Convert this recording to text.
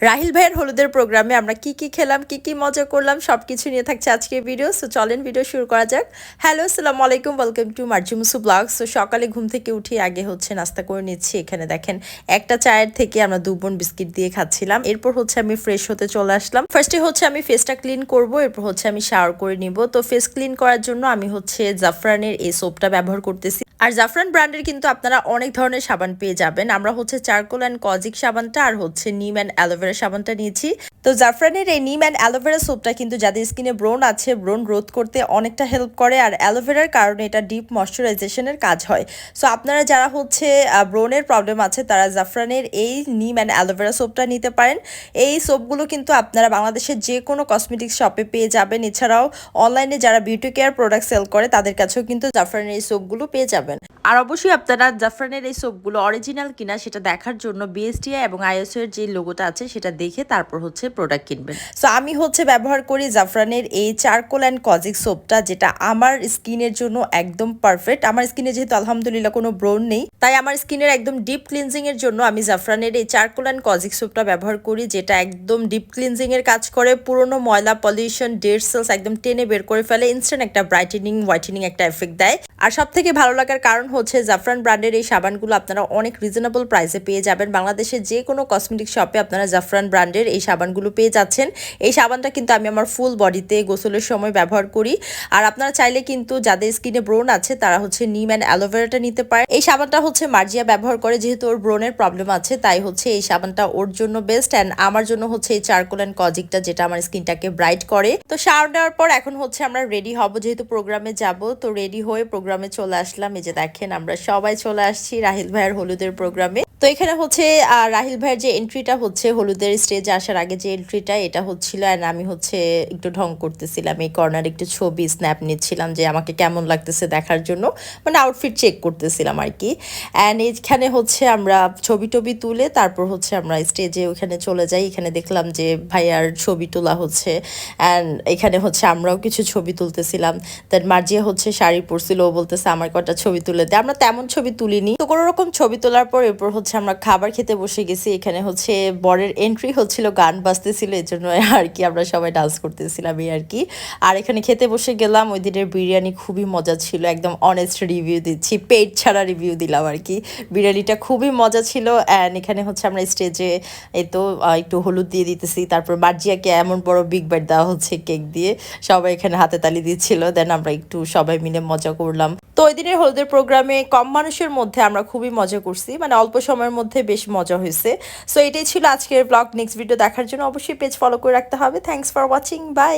রাহিল ভাইয়ের হলুদের প্রোগ্রামে আমরা কি কি খেলাম, কি কি মজা করলাম সব কিছু নিয়ে থাকছে আজকের ভিডিও সো চলেন ভিডিও শুরু করা যাক। হ্যালো আসসালামু আলাইকুম। ওয়েলকাম টু মার্জিমুসু ব্লগ সো সকালে ঘুম থেকে উঠে আগে হচ্ছে নাস্তা করে নিচ্ছি। এখানে দেখেন, একটা চায়ের থেকে আমরা দু বোন বিস্কিট দিয়ে খাচ্ছিলাম। এরপর হচ্ছে আমি ফ্রেশ হতে চলে আসলাম। ফার্স্টে হচ্ছে আমি ফেসটা ক্লিন করব, এরপর হচ্ছে আমি শাওয়ার করে নিব। তো ফেস ক্লিন করার জন্য আমি হচ্ছে জাফরানের এই সোপটা ব্যবহার করতেছি। আর জাফরান ব্র্যান্ডের কিন্তু আপনারা অনেক ধরনের সাবান পেয়ে যাবেন। আমরা হচ্ছে চারকোল অ্যান্ড কজিক সাবানটা আর হচ্ছে নিম অ্যান্ড অ্যালোভেরা সাবানটা নিয়েছি। তো জাফরানের এই নিম অ্যান্ড অ্যালোভেরা সোপটা কিন্তু যাদের স্কিনে ব্রোন আছে ব্রোন রোধ করতে অনেকটা হেল্প করে। আর অ্যালোভেরার কারণে এটা ডিপ ময়শ্চারাইজেশনের কাজ হয়। সো আপনারা যারা হচ্ছে ব্রোনের প্রবলেম আছে, তারা জাফরানের এই নিম অ্যান্ড অ্যালোভেরা সোপটা নিতে পারেন। এই সোপগুলো কিন্তু আপনারা বাংলাদেশের যে কোনো কসমেটিক্স শপে পেয়ে যাবেন। এছাড়াও অনলাইনে যারা বিউটি কেয়ার প্রোডাক্ট সেল করে, তাদের কাছেও কিন্তু জাফরানের এই সোপগুলো পেয়ে যাবেন। আর অবশ্যই আপনারা জাফরানের এই সোপগুলো অরিজিনাল কিনা সেটা দেখার জন্য বিএসটিআই এবং আইএসও এর যে লোগোটা আছে সেটা দেখে তারপর হচ্ছে প্রোডাক্ট কিনবেন। সো আমি হচ্ছে ব্যবহার করি জাফরানের এই চারকোল অ্যান্ড কজিক সোপটা যেটা আমার স্কিনের জন্য একদম পারফেক্ট আমার স্কিনে যেহেতু আলহামদুলিল্লাহ কোনো ব্রোন নেই, তাই আমার স্কিনের একদম ডিপ ক্লিনজিং এর জন্য আমি জাফরানের এই চারকোল অ্যান্ড কজিক সোপটা ব্যবহার করি, যেটা একদম ডিপ ক্লিনজিং এর কাজ করে। পুরনো ময়লা পলিউশন ডেড সেলস একদম টেনে বের করে ফেলে ইনস্ট্যান্ট একটা ব্রাইটেনিং হোয়াইটেনিং একটা এফেক্ট দেয়। আর সব থেকে ভালো লাগার কারণ হচ্ছে জাফরান ব্র্যান্ডের এই সাবানগুলো আপনারা অনেক রিজনেবল প্রাইসে পেয়ে যাবেন। বাংলাদেশের যে কোনো কসমেটিক শপে আপনারা জাফরান ব্র্যান্ডের এই সাবানগুলো পেয়ে যাচ্ছেন। এই সাবানটা কিন্তু আমি আমার ফুল বডিতে গোসলের সময় ব্যবহার করি। আর আপনারা চাইলে কিন্তু যাদের স্কিনে ব্রোন আছে, তারা হচ্ছে নিম অ্যান্ড অ্যালোভেরাটা নিতে পারে এই সাবানটা হচ্ছে মার্জিয়া ব্যবহার করে, যেহেতু ওর ব্রোনের প্রবলেম আছে, তাই হচ্ছে এই সাবানটা ওর জন্য বেস্ট অ্যান্ড আমার জন্য হচ্ছে এই চারকোল অ্যান্ড কজিকটা যেটা আমার স্কিনটাকে ব্রাইট করে। তো শাওয়ার নেওয়ার পর এখন হচ্ছে আমরা রেডি হব, যেহেতু প্রোগ্রামে যাব। তো রেডি হয়ে প্রোগ্রামে চলে আসলাম যে দেখেন আমরা সবাই চলে আসছি রাহিল ভাইয়ের হলুদের প্রোগ্রামে। তো এখানে হচ্ছে রাহিল ভাইয়ের যে এন্ট্রিটা হচ্ছে হলুদের স্টেজে আসার আগে যে এন্ট্রিটা এটা হচ্ছিল অ্যান্ড আমি হচ্ছে একটু ঢং করতেছিলাম এই কর্নার একটু ছবি স্ন্যাপ নিচ্ছিলাম যে আমাকে কেমন লাগতেছে দেখার জন্য মানে আউটফিট চেক করতেছিলাম আর কি। অ্যান্ড এখানে হচ্ছে আমরা ছবি টবি তুলে তারপর হচ্ছে আমরা স্টেজে ওখানে চলে যাই, এখানে দেখলাম যে ভাইয়ার ছবি তোলা হচ্ছে। অ্যান্ড এখানে হচ্ছে আমরাও কিছু ছবি তুলতেছিলাম। দেন মার্জিয়া হচ্ছে শাড়ি পরছিল, ও বলতেছে, আমার কটা ছবি তুলে দে। আমরা তেমন ছবি তুলিনি। তো কোনো রকম ছবি তোলার পর এরপর হচ্ছে আমরা খাবার খেতে বসে গেছি, এখানে হচ্ছে বরের এন্ট্রি হচ্ছিল, গান বাজতেছিল এই জন্য আর কি আমরা সবাই ডান্স করতেছিলাম এই আর কি। আর এখানে খেতে বসে গেলাম, ওই দিনের বিরিয়ানি খুবই মজা ছিল, একদম অনেস্ট রিভিউ দিচ্ছি, পেট ছাড়া রিভিউ দিলাম আর কি। বিরিয়ানিটা খুবই মজা ছিল অ্যান্ড এখানে হচ্ছে আমরা স্টেজে এই তো একটু হলুদ দিয়ে দিতেছি, তারপর মার্জিয়াকে এমন বড় বিগ বাইট দেওয়া হচ্ছে কেক দিয়ে, সবাই এখানে হাতে তালি দিচ্ছিল দেন আমরা একটু সবাই মিলে মজা করলাম। ওই দিনের হলুদের প্রোগ্রামে কম মানুষের মধ্যে আমরা খুবই মজা করছি। মানে অল্প সময়ের মধ্যে বেশ মজা হয়েছে। সো এটাই ছিল আজকের ব্লগ নেক্সট ভিডিও দেখার জন্য অবশ্যই পেজ ফলো করে রাখতে হবে। Thanks for watching by